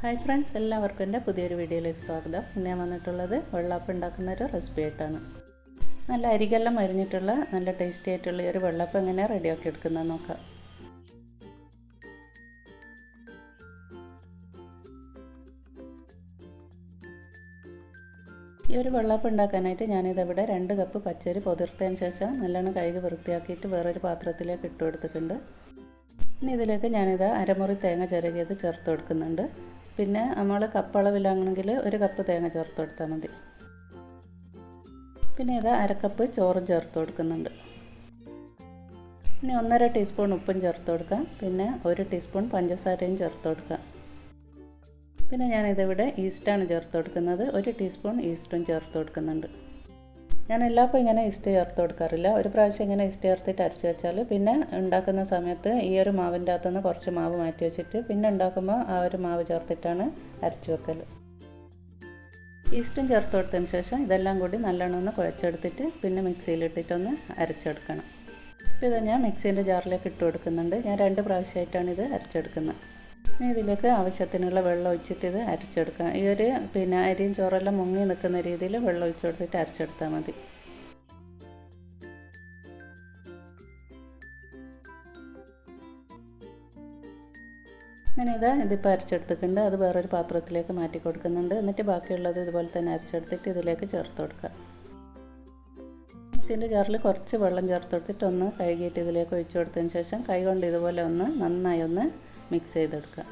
Hi friends എല്ലാവർക്കും എന്റെ പുതിയൊരു വീഡിയോയിലേക്ക് സ്വാഗതം. ഇന്ന് ഞാൻ വന്നിട്ടുള്ളത് വെള്ളപ്പം ഉണ്ടാക്കുന്ന ഒരു റെസിപ്പി ആയിട്ടാണ്. നല്ല അരികെല്ലാം മരിഞ്ഞിട്ടുള്ള നല്ല ടേസ്റ്റി ആയിട്ടുള്ള ഒരു വെള്ളപ്പം എങ്ങനെ റെഡിയാക്കി എടുക്കുന്നത് നോക്കാം. ഈ ഒരു വെള്ളപ്പം ഉണ്ടാക്കാനായിട്ട് ഞാനിതവിടെ രണ്ട് കപ്പ് പച്ചരി പൊതിർത്തതിന് ശേഷം നല്ലോണം കഴുകി വൃത്തിയാക്കിയിട്ട് വേറൊരു പാത്രത്തിലേക്ക് ഇട്ട് കൊടുത്തിട്ടുണ്ട്. ഇനി ഇതിലേക്ക് ഞാനിത് അരമുറി തേങ്ങ ചിരകിയത് ചേർത്ത് കൊടുക്കുന്നുണ്ട്. പിന്നെ നമ്മൾ കപ്പളവിലാണെങ്കിൽ ഒരു കപ്പ് തേങ്ങ ചേർത്ത് കൊടുത്താൽ മതി. പിന്നെ ഇത് അരക്കപ്പ് ചോറും ചേർത്ത് കൊടുക്കുന്നുണ്ട്. ഇനി ഒന്നര ടീസ്പൂൺ ഉപ്പും ചേർത്ത് കൊടുക്കാം. പിന്നെ ഒരു ടീസ്പൂൺ പഞ്ചസാരയും ചേർത്ത് കൊടുക്കാം. പിന്നെ ഞാനിതിവിടെ ഈസ്റ്റാണ് ചേർത്ത് കൊടുക്കുന്നത്. ഒരു ടീസ്പൂൺ ഈസ്റ്റും ചേർത്ത് കൊടുക്കുന്നുണ്ട്. ഞാൻ എല്ലാവർക്കും ഇങ്ങനെ ഇസ്റ്റ് ചേർത്ത് കൊടുക്കാറില്ല. ഒരു പ്രാവശ്യം ഇങ്ങനെ ഇസ്റ്റ് ചേർത്തിട്ട് അരച്ച് വെച്ചാൽ പിന്നെ ഉണ്ടാക്കുന്ന സമയത്ത് ഈ ഒരു മാവിന്റെ അകത്തുനിന്ന് കുറച്ച് മാവ് മാറ്റി വെച്ചിട്ട് പിന്നെ ഉണ്ടാക്കുമ്പോൾ ആ ഒരു മാവ് ചേർത്തിട്ടാണ് അരച്ച് വെക്കൽ ഈസ്റ്റും ചേർത്ത് കൊടുത്തതിന് ശേഷം ഇതെല്ലാം കൂടി നല്ലോണം ഒന്ന് കുഴച്ചെടുത്തിട്ട് പിന്നെ മിക്സിയിലിട്ടിട്ടൊന്ന് അരച്ചെടുക്കണം. ഇപ്പോൾ ഇത് ഞാൻ മിക്സീന്റെ ജാറിലേക്ക് ഇട്ട് കൊടുക്കുന്നുണ്ട്. ഞാൻ രണ്ട് പ്രാവശ്യമായിട്ടാണ് ഇത് അരച്ചെടുക്കുന്നത്. ഇതിലേക്ക് ആവശ്യത്തിനുള്ള വെള്ളം ഒഴിച്ചിട്ട് ഇത് അരച്ചെടുക്കാം ഈ ഒരു പിന്നെ അരിയും ചോറെല്ലാം മുങ്ങി നിൽക്കുന്ന രീതിയിൽ വെള്ളം ഒഴിച്ചു കൊടുത്തിട്ട് അരച്ചെടുത്താൽ മതി. അങ്ങനെ ഇതാ ഇതിപ്പോൾ അരച്ചെടുത്തിട്ടുണ്ട്. അത് വേറൊരു പാത്രത്തിലേക്ക് മാറ്റി കൊടുക്കുന്നുണ്ട്. എന്നിട്ട് ബാക്കിയുള്ളത് ഇതുപോലെ തന്നെ അരച്ചെടുത്തിട്ട് ഇതിലേക്ക് ചേർത്ത് കൊടുക്കുക. മിക്സിന്റെ ജാറിൽ കുറച്ച് വെള്ളം ചേർത്ത് കൊടുത്തിട്ട് ഒന്ന് കഴുകിയിട്ട് ഇതിലേക്ക് ഒഴിച്ചു കൊടുത്തതിന് ശേഷം കൈ കൊണ്ട് ഇതുപോലെ ഒന്ന് നന്നായി ഒന്ന് മിക്സ് ചെയ്തെടുക്കുക.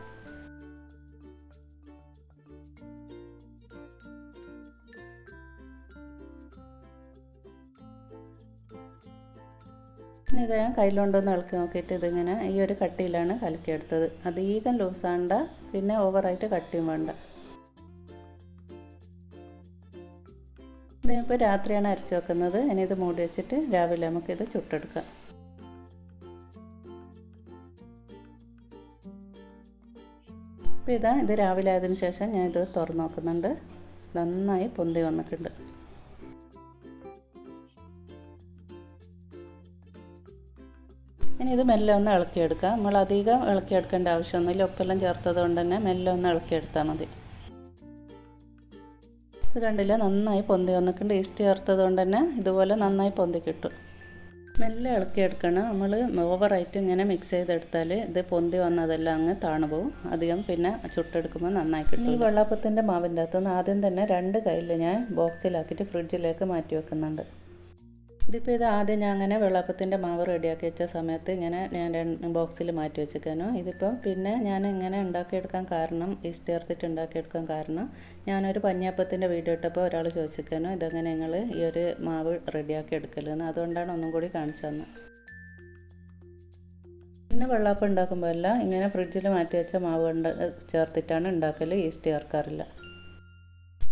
ഇത് ഞാൻ കയ്യിലുണ്ടോന്ന് ഇളക്കി നോക്കിയിട്ട് ഇതിങ്ങനെ ഈ ഒരു കട്ടിയിലാണ് കലക്കിയെടുത്തത്. അധികം ലൂസാണ്ട പിന്നെ ഓവറായിട്ട് കട്ടിയും വേണ്ട. ഇതിപ്പോൾ രാത്രിയാണ് അരച്ച് വെക്കുന്നത്. ഇനി ഇത് മൂടി വെച്ചിട്ട് രാവിലെ നമുക്കിത് ചുട്ടെടുക്കാം. അപ്പോൾ ഇതാ ഇത് രാവിലെ ആയതിന് ശേഷം ഞാൻ ഇത് തുറന്നു നോക്കുന്നുണ്ട്. നന്നായി പൊന്തി വന്നിട്ടുണ്ട്. ഇനി ഇത് മെല്ലെ ഒന്ന് ഇളക്കിയെടുക്കാം. നമ്മൾ അധികം ഇളക്കിയെടുക്കേണ്ട ആവശ്യമൊന്നുമില്ല. ഉപ്പെല്ലാം ചേർത്തത് കൊണ്ട് തന്നെ മെല്ലെ ഒന്ന് ഇളക്കിയെടുത്താൽ മതി. ഇത് കണ്ടില്ല? നന്നായി പൊന്തി വന്നിട്ടുണ്ട്. ഈസ്റ്റ് ചേർത്തത് കൊണ്ട് തന്നെ ഇതുപോലെ നന്നായി പൊന്തി കിട്ടും. മെല്ലെ ഇളക്കി എടുക്കണം നമ്മൾ ഓവറായിട്ട് ഇങ്ങനെ മിക്സ് ചെയ്തെടുത്താൽ ഇത് പൊന്തി വന്നതെല്ലാം അങ്ങ് താണു പോകും അധികം പിന്നെ ചുട്ടെടുക്കുമ്പോൾ നന്നായി കിട്ടും. ഈ വെള്ളാപ്പത്തിന്റെ മാവിന്റെ അകത്തുനിന്ന് ആദ്യം തന്നെ രണ്ട് കയ്യിൽ ഞാൻ ബോക്സിലാക്കിയിട്ട് ഫ്രിഡ്ജിലേക്ക് മാറ്റി വെക്കുന്നുണ്ട്. ഇതിപ്പോൾ ഇത് ആദ്യം ഞാൻ അങ്ങനെ വെള്ളപ്പത്തിന്റെ മാവ് റെഡിയാക്കി വെച്ച സമയത്ത് ഇങ്ങനെ ഞാൻ ബോക്സിൽ മാറ്റി വെച്ചേക്കാനോ. ഇതിപ്പോൾ പിന്നെ ഞാൻ ഇങ്ങനെ ഉണ്ടാക്കിയെടുക്കാൻ കാരണം ഈസ്റ്റ് ചേർത്തിട്ട് ഉണ്ടാക്കിയെടുക്കാൻ കാരണം ഞാനൊരു പഞ്ഞാപ്പത്തിന്റെ വീഡിയോ ഇട്ടപ്പോൾ ഒരാൾ ചോദിച്ചേക്കാനോ ഇതെങ്ങനെ നിങ്ങൾ ഈ ഒരു മാവ് റെഡിയാക്കി എടുക്കലെന്ന് അതുകൊണ്ടാണ് ഒന്നും കൂടി കാണിച്ചു പിന്നെ വെള്ളാപ്പം ഉണ്ടാക്കുമ്പോൾ എല്ലാം ഇങ്ങനെ ഫ്രിഡ്ജിൽ മാറ്റി വെച്ച മാവ് ചേർത്തിട്ടാണ് ഉണ്ടാക്കൽ ഈസ്റ്റ് ചേർക്കാറില്ല.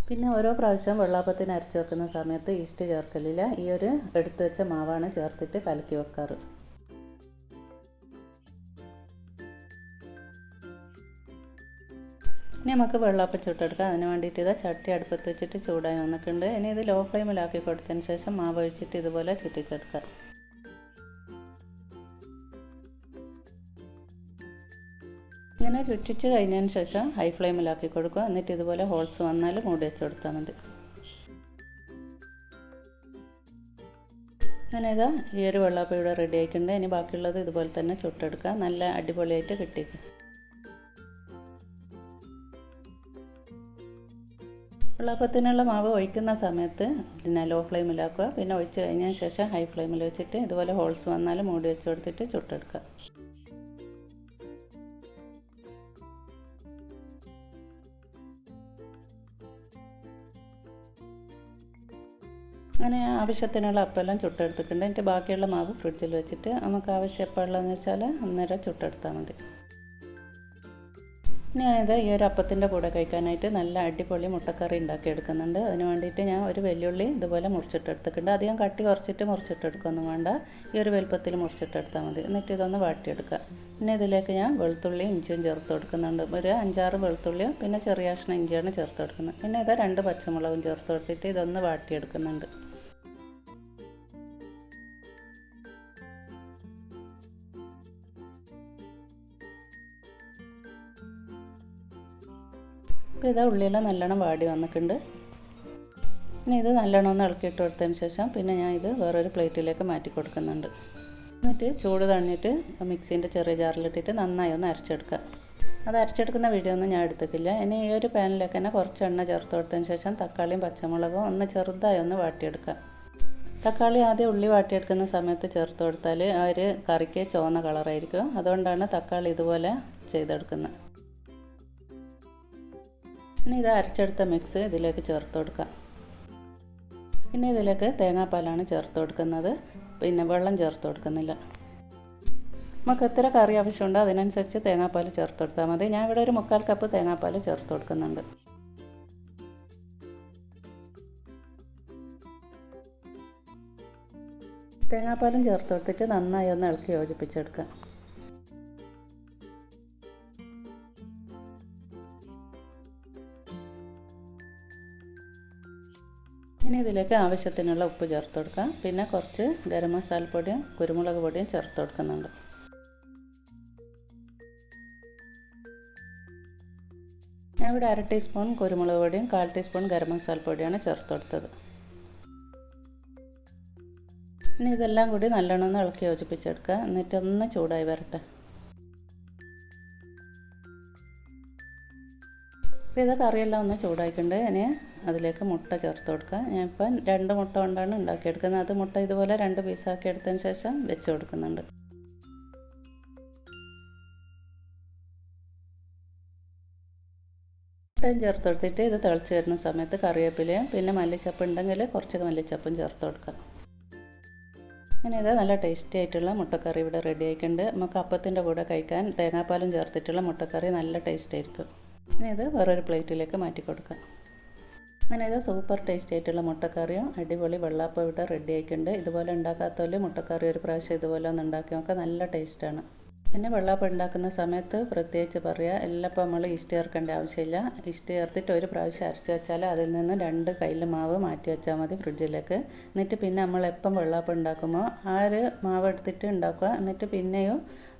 പിന്നെ ഓരോ പ്രാവശ്യം വെള്ളാപ്പത്തിന് അരച്ച് വെക്കുന്ന സമയത്ത് ഈസ്റ്റ് ചേർക്കലില്ല ഈ ഒരു എടുത്തു വെച്ച മാവാണ് ചേർത്തിട്ട് കലക്കി വെക്കാറ്. ഇനി നമുക്ക് വെള്ളാപ്പം ചുട്ടെടുക്കാം. അതിന് വേണ്ടിയിട്ട് ഇതാ ചട്ടി അടുപ്പത്ത് വെച്ചിട്ട് ചൂടായി വന്നിട്ടുണ്ട്. ഇനി ഇത് ലോ ഫ്ലെയിമിലാക്കി കൊടുത്തതിന് ശേഷം മാവ് ഒഴിച്ചിട്ട് ഇതുപോലെ ചുറ്റിച്ചെടുക്കാം. ഇങ്ങനെ രുചിച്ച് കഴിഞ്ഞതിന് ശേഷം ഹൈ ഫ്ലെയിമിലാക്കി കൊടുക്കുക. എന്നിട്ട് ഇതുപോലെ ഹോൾസ് വന്നാൽ മൂടി വെച്ച് കൊടുത്താൽ മതി. അങ്ങനെ ഇതാ ഈ ഒരു വെള്ളപ്പം ഇവിടെ റെഡി ആയിട്ടുണ്ട്. ഇനി ബാക്കിയുള്ളത് ഇതുപോലെ തന്നെ ചുട്ടെടുക്കുക. നല്ല അടിപൊളിയായിട്ട് കിട്ടിക്കും വെള്ളപ്പത്തിനുള്ള മാവ് ഒഴിക്കുന്ന സമയത്ത് പിന്നെ ലോ ഫ്ലെയിമിലാക്കുക പിന്നെ ഒഴിച്ച് കഴിഞ്ഞതിന് ശേഷം ഹൈ ഫ്ലെയിമിൽ വെച്ചിട്ട് ഇതുപോലെ ഹോൾസ് വന്നാൽ മൂടി വെച്ച് കൊടുത്തിട്ട് ചുട്ടെടുക്കുക. അങ്ങനെ ആവശ്യത്തിനുള്ള അപ്പെല്ലാം ചുട്ടെടുത്തിട്ടുണ്ട്. എന്നിട്ട് ബാക്കിയുള്ള മാവ് ഫ്രിഡ്ജിൽ വെച്ചിട്ട് നമുക്ക് ആവശ്യം എപ്പോൾ ഉള്ളതെന്ന് വെച്ചാൽ അന്നേരം ചുട്ടെടുത്താൽ മതി. ഞാനിത് ഈ ഒരു അപ്പത്തിന്റെ കൂടെ കഴിക്കാനായിട്ട് നല്ല അടിപൊളി മുട്ടക്കറി ഉണ്ടാക്കി എടുക്കുന്നുണ്ട് അതിന് വേണ്ടിയിട്ട് ഞാൻ ഒരു വെല്ലുള്ളി ഇതുപോലെ മുറിച്ചിട്ടെടുത്തിട്ടുണ്ട് അധികം കട്ടി കുറച്ചിട്ട് മുറിച്ചിട്ടെടുക്കൊന്നും വേണ്ട. ഈ ഒരു വലുപ്പത്തിൽ മുറിച്ചിട്ടെടുത്താൽ മതി. എന്നിട്ട് ഇതൊന്ന് വാട്ടിയെടുക്കുക. പിന്നെ ഇതിലേക്ക് ഞാൻ വെളുത്തുള്ളി ഇഞ്ചിയും ചേർത്ത് കൊടുക്കുന്നുണ്ട്. ഒരു അഞ്ചാറ് വെളുത്തുള്ളിയും പിന്നെ ചെറിയ കഷ്ണം ഇഞ്ചിയാണ് ചേർത്ത് കൊടുക്കുന്നത്. പിന്നെ ഇത് രണ്ട് പച്ചമുളകും ചേർത്ത് കൊടുത്തിട്ട് ഇതൊന്ന് വാട്ടിയെടുക്കുന്നുണ്ട്. അപ്പോൾ ഇതാ ഉള്ളിയെല്ലാം നല്ലോണം വാടി വന്നിട്ടുണ്ട്. ഇനി ഇത് നല്ലോണം ഒന്ന് ഇളക്കിയിട്ട് കൊടുത്തതിന് ശേഷം പിന്നെ ഞാൻ ഇത് വേറൊരു പ്ലേറ്റിലേക്ക് മാറ്റി കൊടുക്കുന്നുണ്ട്. എന്നിട്ട് ചൂട് തണിഞ്ഞിട്ട് മിക്സീന്റെ ചെറിയ ജാറിലിട്ടിട്ട് നന്നായി ഒന്ന് അരച്ചെടുക്കുക. അത് അരച്ചെടുക്കുന്ന വീഡിയോ ഒന്നും ഞാൻ എടുത്തിട്ടില്ല. ഇനി ഈ ഒരു പാനിലേക്ക് തന്നെ കുറച്ച് എണ്ണ ചേർത്ത് കൊടുത്തതിന് ശേഷം തക്കാളിയും പച്ചമുളകും ഒന്ന് ചെറുതായി ഒന്ന് വാട്ടിയെടുക്കുക. തക്കാളി ആദ്യം ഉള്ളി വാട്ടിയെടുക്കുന്ന സമയത്ത് ചേർത്ത് കൊടുത്താൽ ആ ഒരു കറിക്ക് ചുവന്ന കളറായിരിക്കും. അതുകൊണ്ടാണ് തക്കാളി ഇതുപോലെ ചെയ്തെടുക്കുന്നത്. ഇനി ഇത് അരച്ചെടുത്ത മിക്സ് ഇതിലേക്ക് ചേർത്ത് കൊടുക്കാം. പിന്നെ ഇതിലേക്ക് തേങ്ങാപ്പാലാണ് ചേർത്ത് കൊടുക്കുന്നത്. പിന്നെ വെള്ളം ചേർത്ത് കൊടുക്കുന്നില്ല. നമുക്ക് എത്ര കറി ആവശ്യമുണ്ടോ അതിനനുസരിച്ച് തേങ്ങാപ്പാൽ ചേർത്ത് കൊടുത്താൽ മതി. ഞാൻ ഇവിടെ ഒരു മുക്കാൽ കപ്പ് തേങ്ങാപ്പാൽ ചേർത്ത് കൊടുക്കുന്നുണ്ട്. തേങ്ങാപ്പാലും ചേർത്ത് കൊടുത്തിട്ട് നന്നായി ഒന്ന് ഇളക്കി യോജിപ്പിച്ചെടുക്കാം. ഇനി ഇതിലേക്ക് ആവശ്യത്തിനുള്ള ഉപ്പ് ചേർത്ത് കൊടുക്കാം. പിന്നെ കുറച്ച് ഗരം മസാലപ്പൊടിയും കുരുമുളക് പൊടിയും ചേർത്ത് കൊടുക്കുന്നുണ്ട്. ഞാൻ ഇവിടെ അര ടീസ്പൂൺ കുരുമുളക് പൊടിയും കാൽ ടീസ്പൂൺ ഗരം മസാലപ്പൊടിയാണ് ചേർത്ത് കൊടുത്തത്. ഇനി ഇതെല്ലാം കൂടി നല്ലോണം ഒന്ന് ഇളക്കി യോജിപ്പിച്ചെടുക്കുക. എന്നിട്ടൊന്ന് ചൂടായി വരട്ടെ. അപ്പോൾ ഇത് കറിയെല്ലാം ഒന്ന് ചൂടാക്കിയിട്ടുണ്ട് ഇനി അതിലേക്ക് മുട്ട ചേർത്ത് കൊടുക്കുക. ഞാനിപ്പം രണ്ട് മുട്ട കൊണ്ടാണ് ഉണ്ടാക്കിയെടുക്കുന്നത്. അത് മുട്ട ഇതുപോലെ രണ്ട് പീസാക്കി എടുത്തതിന് ശേഷം വെച്ച് കൊടുക്കുന്നുണ്ട്. മുട്ടയും ചേർത്ത് കൊടുത്തിട്ട് ഇത് തിളച്ച് വരുന്ന സമയത്ത് കറിവേപ്പിലയും പിന്നെ മല്ലിച്ചപ്പ് ഉണ്ടെങ്കിൽ കുറച്ച് മല്ലിച്ചപ്പും ചേർത്ത് കൊടുക്കുക. അങ്ങനെ ഇത് നല്ല ടേസ്റ്റി ആയിട്ടുള്ള മുട്ടക്കറി ഇവിടെ റെഡി ആയിട്ടുണ്ട്. നമുക്ക് അപ്പത്തിന്റെ കൂടെ കഴിക്കാൻ തേങ്ങാപ്പാലും ചേർത്തിട്ടുള്ള മുട്ടക്കറി നല്ല ടേസ്റ്റ് ആയിരിക്കും. ഇനി ഇത് വേറൊരു പ്ലേറ്റിലേക്ക് മാറ്റി കൊടുക്കാം. അങ്ങനെ ഇത് സൂപ്പർ ടേസ്റ്റ് ആയിട്ടുള്ള മുട്ടക്കറിയും അടിപൊളി വെള്ളാപ്പം ഇവിടെ റെഡി ആയിട്ടുണ്ട്. ഇതുപോലെ ഉണ്ടാക്കാത്തവര് മുട്ടക്കറി ഒരു പ്രാവശ്യം ഇതുപോലെ ഒന്ന് ഉണ്ടാക്കി നോക്കാം നല്ല ടേസ്റ്റാണ് പിന്നെ വെള്ളാപ്പം ഉണ്ടാക്കുന്ന സമയത്ത് പ്രത്യേകിച്ച് പറയുക എല്ലാം നമ്മൾ ഈസ്റ്റ് ചേർക്കേണ്ട ആവശ്യമില്ല. ഈസ്റ്റ് ചേർത്തിട്ട് ഒരു പ്രാവശ്യം അരച്ച് വെച്ചാൽ അതിൽ നിന്ന് രണ്ട് കയ്യിൽ മാവ് മാറ്റി വെച്ചാൽ മതി ഫ്രിഡ്ജിലേക്ക്. എന്നിട്ട് പിന്നെ നമ്മൾ എപ്പം വെള്ളാപ്പം ഉണ്ടാക്കുമ്പോൾ ആ ഒരു മാവ് എടുത്തിട്ട് ഉണ്ടാക്കുക. എന്നിട്ട് പിന്നെയും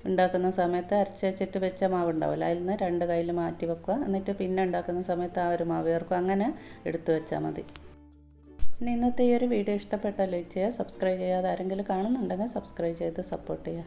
ഉണ്ടാക്കുന്ന സമയത്ത് അരച്ച് വെച്ചിട്ട് വെച്ച മാവ് ഉണ്ടാവില്ല അതിൽ നിന്ന് രണ്ട് കയ്യിൽ മാറ്റി വെക്കുക. എന്നിട്ട് പിന്നെ ഉണ്ടാക്കുന്ന സമയത്ത് ആ ഒരു മാവ് ചേർക്കുക. അങ്ങനെ എടുത്തു വെച്ചാൽ മതി. പിന്നെ ഇന്നത്തെ ഈ ഒരു വീഡിയോ ഇഷ്ടപ്പെട്ടാൽ ലൈക്ക് ചെയ്യുക സബ്സ്ക്രൈബ് ചെയ്യാതെ ആരെങ്കിലും കാണുന്നുണ്ടെങ്കിൽ സബ്സ്ക്രൈബ് ചെയ്ത് സപ്പോർട്ട് ചെയ്യുക.